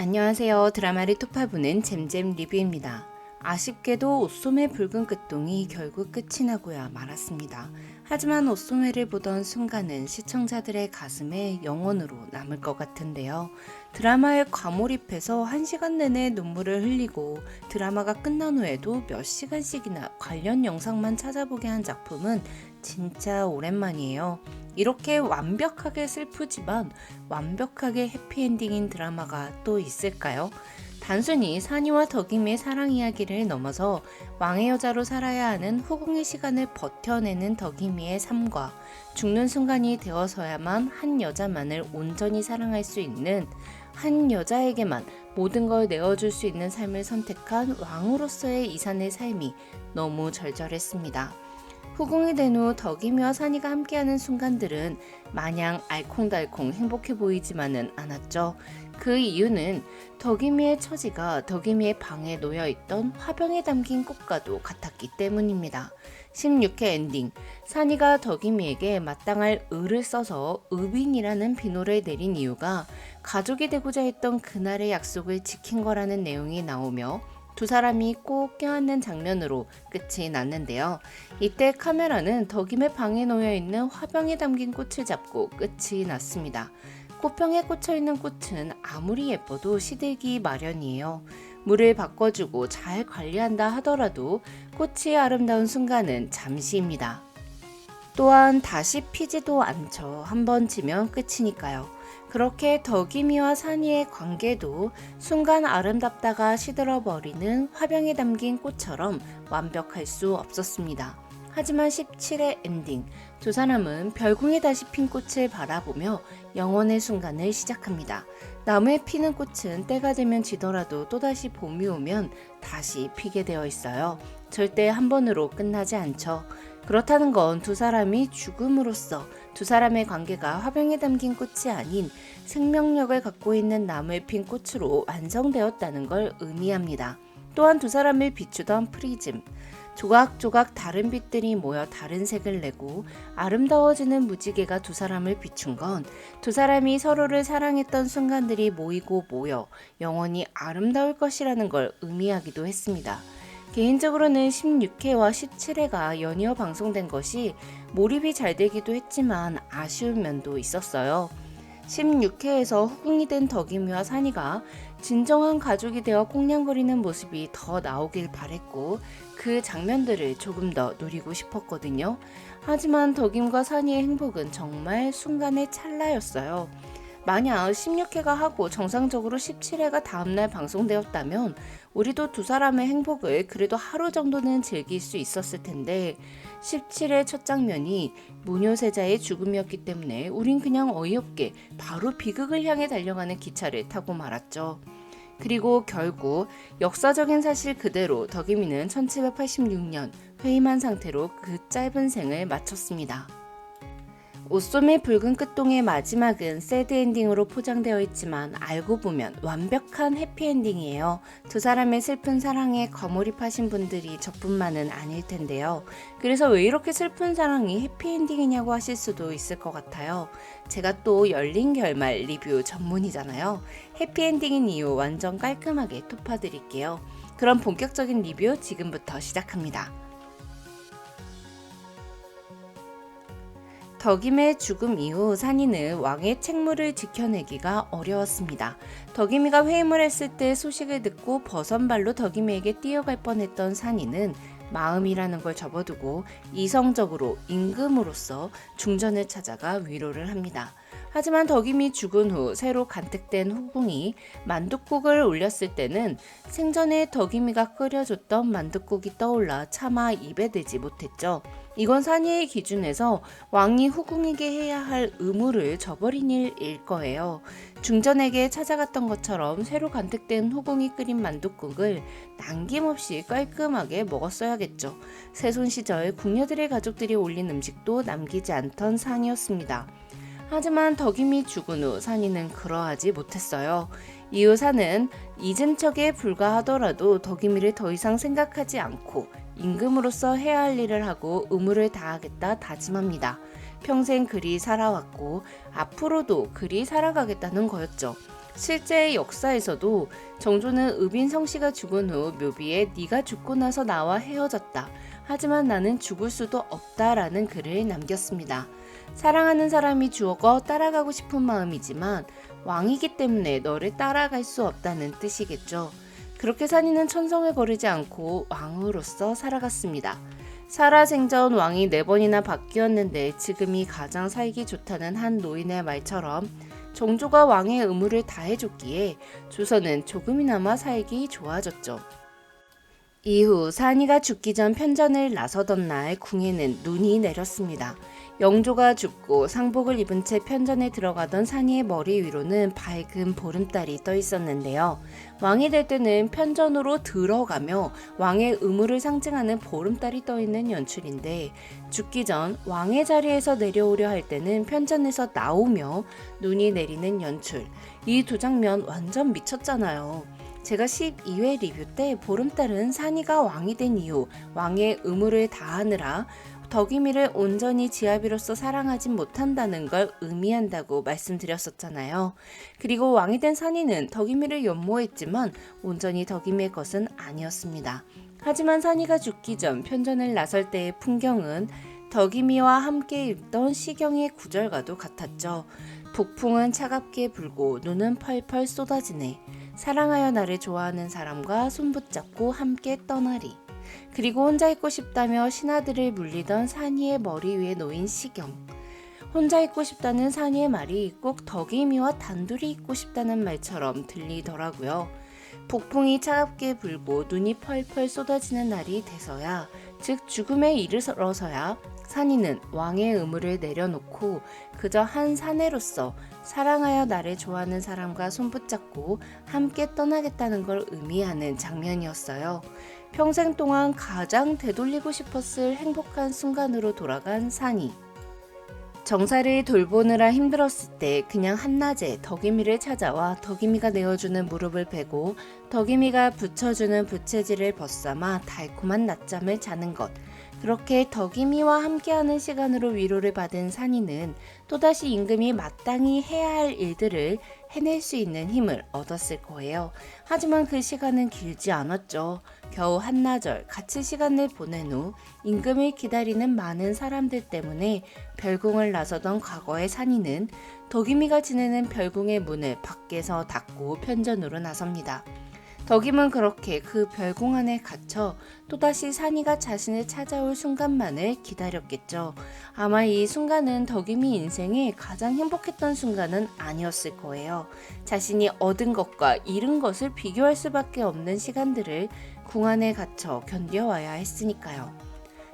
안녕하세요. 드라마를 토파보는 잼잼 리뷰입니다. 아쉽게도 옷소매 붉은 끝동이 결국 끝이 나고야 말았습니다. 하지만 옷소매를 보던 순간은 시청자들의 가슴에 영원으로 남을 것 같은데요. 드라마에 과몰입해서 한 시간 내내 눈물을 흘리고 드라마가 끝난 후에도 몇 시간씩이나 관련 영상만 찾아보게 한 작품은 진짜 오랜만이에요. 이렇게 완벽하게 슬프지만 완벽하게 해피엔딩인 드라마가 또 있을까요? 단순히 산이와 덕임의 사랑 이야기를 넘어서 왕의 여자로 살아야 하는 후궁의 시간을 버텨내는 덕임이의 삶과 죽는 순간이 되어서야만 한 여자만을 온전히 사랑할 수 있는 한 여자에게만 모든 걸 내어줄 수 있는 삶을 선택한 왕으로서의 이산의 삶이 너무 절절했습니다. 후궁이 된 후 덕임이와 산이가 함께하는 순간들은 마냥 알콩달콩 행복해 보이지만은 않았죠. 그 이유는 덕임이의 처지가 덕임이의 방에 놓여 있던 화병에 담긴 꽃과도 같았기 때문입니다. 16회 엔딩 산이가 덕임이에게 마땅할 을을 써서 의빈이라는 비노를 내린 이유가 가족이 되고자 했던 그날의 약속을 지킨 거라는 내용이 나오며 두 사람이 꼭 껴안는 장면으로 끝이 났는데요. 이때 카메라는 덕임의 방에 놓여 있는 화병에 담긴 꽃을 잡고 끝이 났습니다. 꽃병에 꽂혀 있는 꽃은 아무리 예뻐도 시들기 마련이에요. 물을 바꿔주고 잘 관리한다 하더라도 꽃이 아름다운 순간은 잠시입니다. 또한 다시 피지도 않죠. 한번 지면 끝이니까요. 그렇게 덕이미와 산이의 관계도 순간 아름답다가 시들어버리는 화병에 담긴 꽃처럼 완벽할 수 없었습니다. 하지만 17회 엔딩, 두 사람은 별궁에 다시 핀 꽃을 바라보며 영원의 순간을 시작합니다. 나무에 피는 꽃은 때가 되면 지더라도 또다시 봄이 오면 다시 피게 되어 있어요. 절대 한 번으로 끝나지 않죠. 그렇다는 건 두 사람이 죽음으로써 두 사람의 관계가 화병에 담긴 꽃이 아닌 생명력을 갖고 있는 나무에 핀 꽃으로 완성되었다는 걸 의미합니다. 또한 두 사람을 비추던 프리즘. 조각조각 다른 빛들이 모여 다른 색을 내고 아름다워지는 무지개가 두 사람을 비춘 건 두 사람이 서로를 사랑했던 순간들이 모이고 모여 영원히 아름다울 것이라는 걸 의미하기도 했습니다. 개인적으로는 16회와 17회가 연이어 방송된 것이 몰입이 잘 되기도 했지만 아쉬운 면도 있었어요. 16회에서 후궁이 된 덕임이와 산이가 진정한 가족이 되어 꽁냥거리는 모습이 더 나오길 바랬고 그 장면들을 조금 더 누리고 싶었거든요. 하지만 덕임과 산이의 행복은 정말 순간의 찰나였어요. 만약 16회가 하고 정상적으로 17회가 다음날 방송되었다면 우리도 두 사람의 행복을 그래도 하루 정도는 즐길 수 있었을 텐데 17회 첫 장면이 무녀세자의 죽음이었기 때문에 우린 그냥 어이없게 바로 비극을 향해 달려가는 기차를 타고 말았죠. 그리고 결국 역사적인 사실 그대로 덕이미는 1786년 회임한 상태로 그 짧은 생을 마쳤습니다. 옷소매 붉은 끝동의 마지막은 새드 엔딩으로 포장되어 있지만 알고 보면 완벽한 해피엔딩이에요. 두 사람의 슬픈 사랑에 거몰입하신 분들이 저뿐만은 아닐 텐데요. 그래서 왜 이렇게 슬픈 사랑이 해피엔딩이냐고 하실 수도 있을 것 같아요. 제가 또 열린 결말 리뷰 전문이잖아요. 해피엔딩인 이유 완전 깔끔하게 토파드릴게요. 그럼 본격적인 리뷰 지금부터 시작합니다. 덕임의 죽음 이후 산이는 왕의 책무를 지켜내기가 어려웠습니다. 덕임이가 회임을 했을 때 소식을 듣고 버선발로 덕임이에게 뛰어갈 뻔했던 산이는 마음이라는 걸 접어두고 이성적으로 임금으로서 중전을 찾아가 위로를 합니다. 하지만 덕임이 죽은 후 새로 간택된 후궁이 만둣국을 올렸을 때는 생전에 덕임이가 끓여줬던 만둣국이 떠올라 차마 입에 대지 못했죠. 이건 산이의 기준에서 왕이 후궁에게 해야 할 의무를 저버린 일일 거예요. 중전에게 찾아갔던 것처럼 새로 간택된 후궁이 끓인 만둣국을 남김없이 깔끔하게 먹었어야겠죠. 세손 시절 궁녀들의 가족들이 올린 음식도 남기지 않던 산이었습니다. 하지만 덕임이 죽은 후 산이는 그러하지 못했어요. 이후 산은 잊은 척에 불과하더라도 덕임이를 더 이상 생각하지 않고 임금으로서 해야 할 일을 하고 의무를 다하겠다 다짐합니다. 평생 그리 살아왔고 앞으로도 그리 살아가겠다는 거였죠. 실제 역사에서도 정조는 의빈성 씨가 죽은 후 묘비에 네가 죽고 나서 나와 헤어졌다. 하지만 나는 죽을 수도 없다라는 글을 남겼습니다. 사랑하는 사람이 죽어 따라가고 싶은 마음이지만 왕이기 때문에 너를 따라갈 수 없다는 뜻이겠죠. 그렇게 산이는 천성을 거르지 않고 왕으로서 살아갔습니다. 살아생전 왕이 네 번이나 바뀌었는데 지금이 가장 살기 좋다는 한 노인의 말처럼 정조가 왕의 의무를 다해줬기에 조선은 조금이나마 살기 좋아졌죠. 이후 산이가 죽기 전 편전을 나서던 날 궁에는 눈이 내렸습니다. 영조가 죽고 상복을 입은 채 편전에 들어가던 산이의 머리 위로는 밝은 보름달이 떠 있었는데요. 왕이 될 때는 편전으로 들어가며 왕의 의무를 상징하는 보름달이 떠 있는 연출인데 죽기 전 왕의 자리에서 내려오려 할 때는 편전에서 나오며 눈이 내리는 연출. 이 두 장면 완전 미쳤잖아요. 제가 12회 리뷰 때 보름달은 산이가 왕이 된 이후 왕의 의무를 다하느라 덕이미를 온전히 지아비로서 사랑하진 못한다는 걸 의미한다고 말씀드렸었잖아요. 그리고 왕이 된 산이는 덕이미를 연모했지만 온전히 덕이미의 것은 아니었습니다. 하지만 산이가 죽기 전 편전을 나설 때의 풍경은 덕이미와 함께 읽던 시경의 구절과도 같았죠. 북풍은 차갑게 불고 눈은 펄펄 쏟아지네. 사랑하여 나를 좋아하는 사람과 손붙잡고 함께 떠나리. 그리고 혼자 있고 싶다며 신하들을 물리던 산이의 머리 위에 놓인 시경. 혼자 있고 싶다는 산이의 말이 꼭 덕이미와 단둘이 있고 싶다는 말처럼 들리더라고요. 폭풍이 차갑게 불고 눈이 펄펄 쏟아지는 날이 돼서야, 즉 죽음에 이르러서야 산이는 왕의 의무를 내려놓고 그저 한 사내로서 사랑하여 나를 좋아하는 사람과 손붙잡고 함께 떠나겠다는 걸 의미하는 장면이었어요. 평생 동안 가장 되돌리고 싶었을 행복한 순간으로 돌아간 산이. 정사를 돌보느라 힘들었을 때 그냥 한낮에 덕이미를 찾아와 덕이미가 내어주는 무릎을 베고 덕이미가 붙여주는 부채질을 벗삼아 달콤한 낮잠을 자는 것. 그렇게 덕이미와 함께하는 시간으로 위로를 받은 산이는 또다시 임금이 마땅히 해야 할 일들을 해낼 수 있는 힘을 얻었을 거예요. 하지만 그 시간은 길지 않았죠. 겨우 한나절 같이 시간을 보낸 후 임금을 기다리는 많은 사람들 때문에 별궁을 나서던 과거의 산이는 덕이미가 지내는 별궁의 문을 밖에서 닫고 편전으로 나섭니다. 덕임은 그렇게 그 별궁 안에 갇혀 또다시 산이가 자신을 찾아올 순간만을 기다렸겠죠. 아마 이 순간은 덕임이 인생에 가장 행복했던 순간은 아니었을 거예요. 자신이 얻은 것과 잃은 것을 비교할 수밖에 없는 시간들을 궁 안에 갇혀 견뎌와야 했으니까요.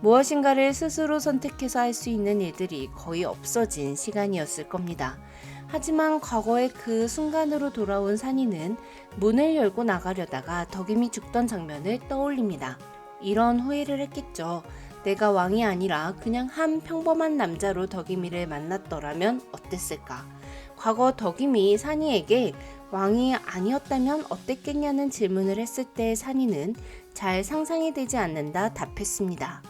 무엇인가를 스스로 선택해서 할 수 있는 일들이 거의 없어진 시간이었을 겁니다. 하지만 과거의 그 순간으로 돌아온 산이는 문을 열고 나가려다가 덕임이 죽던 장면을 떠올립니다. 이런 후회를 했겠죠. 내가 왕이 아니라 그냥 한 평범한 남자로 덕임이를 만났더라면 어땠을까? 과거 덕임이 산이에게 왕이 아니었다면 어땠겠냐는 질문을 했을 때 산이는 잘 상상이 되지 않는다 답했습니다.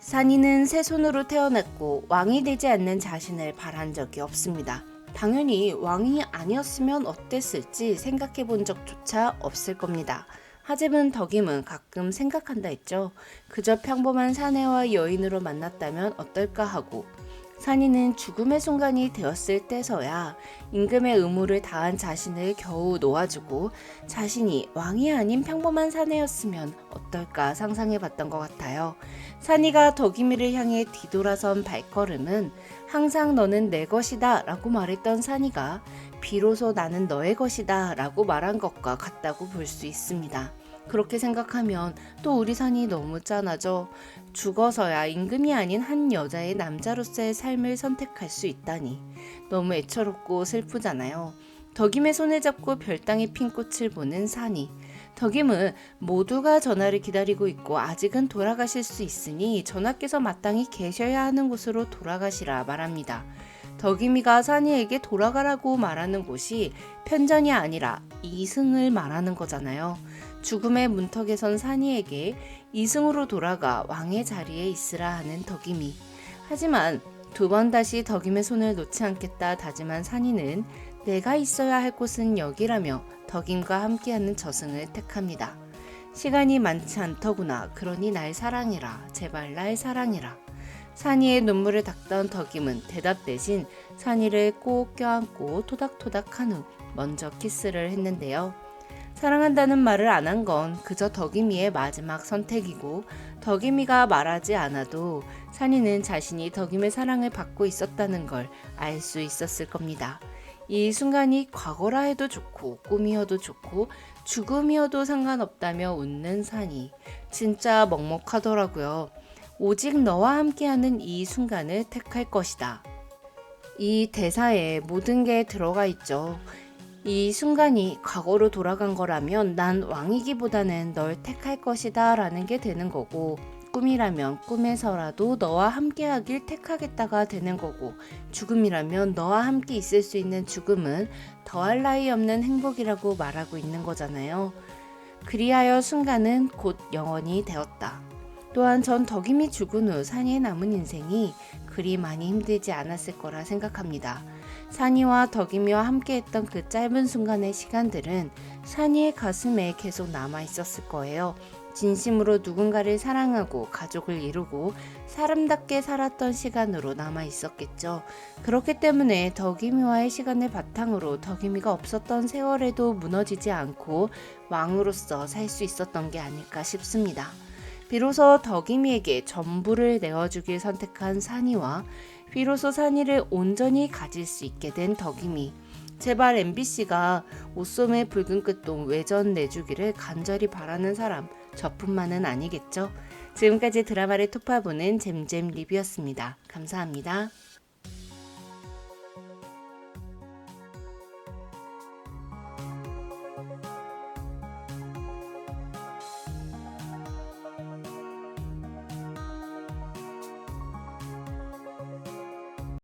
산이는 새 손으로 태어났고 왕이 되지 않는 자신을 바란 적이 없습니다. 당연히 왕이 아니었으면 어땠을지 생각해 본 적조차 없을 겁니다. 하지만 덕임은 가끔 생각한다 했죠. 그저 평범한 사내와 여인으로 만났다면 어떨까 하고 산이는 죽음의 순간이 되었을 때서야 임금의 의무를 다한 자신을 겨우 놓아주고 자신이 왕이 아닌 평범한 사내였으면 어떨까 상상해 봤던 것 같아요. 산이가 덕이미를 향해 뒤돌아선 발걸음은 항상 너는 내 것이다 라고 말했던 산이가 비로소 나는 너의 것이다 라고 말한 것과 같다고 볼 수 있습니다. 그렇게 생각하면 또 우리 산이 너무 짠하죠. 죽어서야 임금이 아닌 한 여자의 남자로서의 삶을 선택할 수 있다니. 너무 애처롭고 슬프잖아요. 덕임의 손을 잡고 별땅의 핀 꽃을 보는 산이. 덕임은 모두가 전화를 기다리고 있고 아직은 돌아가실 수 있으니 전하께서 마땅히 계셔야 하는 곳으로 돌아가시라 말합니다. 덕임이가 산이에게 돌아가라고 말하는 곳이 편전이 아니라 이승을 말하는 거잖아요. 죽음의 문턱에 선 산이에게 이승으로 돌아가 왕의 자리에 있으라 하는 덕임이. 하지만 두 번 다시 덕임의 손을 놓지 않겠다 다짐한 산이는 내가 있어야 할 곳은 여기라며 덕임과 함께하는 저승을 택합니다. 시간이 많지 않더구나. 그러니 날 사랑해라. 제발 날 사랑해라. 산이의 눈물을 닦던 덕임은 대답 대신 산이를 꼭 껴안고 토닥토닥 한 후 먼저 키스를 했는데요. 사랑한다는 말을 안 한 건 그저 덕임이의 마지막 선택이고 덕임이가 말하지 않아도 산이는 자신이 덕임의 사랑을 받고 있었다는 걸 알 수 있었을 겁니다. 이 순간이 과거라 해도 좋고 꿈이어도 좋고 죽음이어도 상관없다며 웃는 산이 진짜 먹먹하더라고요. 오직 너와 함께하는 이 순간을 택할 것이다. 이 대사에 모든 게 들어가 있죠. 이 순간이 과거로 돌아간 거라면 난 왕이기보다는 널 택할 것이다 라는 게 되는 거고 꿈이라면 꿈에서라도 너와 함께하길 택하겠다가 되는 거고 죽음이라면 너와 함께 있을 수 있는 죽음은 더할 나위 없는 행복이라고 말하고 있는 거잖아요. 그리하여 순간은 곧 영원히 되었다. 또한 전 덕임이 죽은 후 산이의 남은 인생이 그리 많이 힘들지 않았을 거라 생각합니다. 산이와 덕임이와 함께했던 그 짧은 순간의 시간들은 산이의 가슴에 계속 남아 있었을 거예요. 진심으로 누군가를 사랑하고 가족을 이루고 사람답게 살았던 시간으로 남아 있었겠죠. 그렇기 때문에 덕임이와의 시간을 바탕으로 덕임이가 없었던 세월에도 무너지지 않고 왕으로서 살 수 있었던 게 아닐까 싶습니다. 비로소 덕임이에게 전부를 내어주길 선택한 산이와 비로소 산이를 온전히 가질 수 있게 된 덕임이 제발 MBC가 옷소매 붉은 끝동 외전 내주기를 간절히 바라는 사람 저뿐만은 아니겠죠? 지금까지 드라마를 토파보는 잼잼 리뷰였습니다. 감사합니다.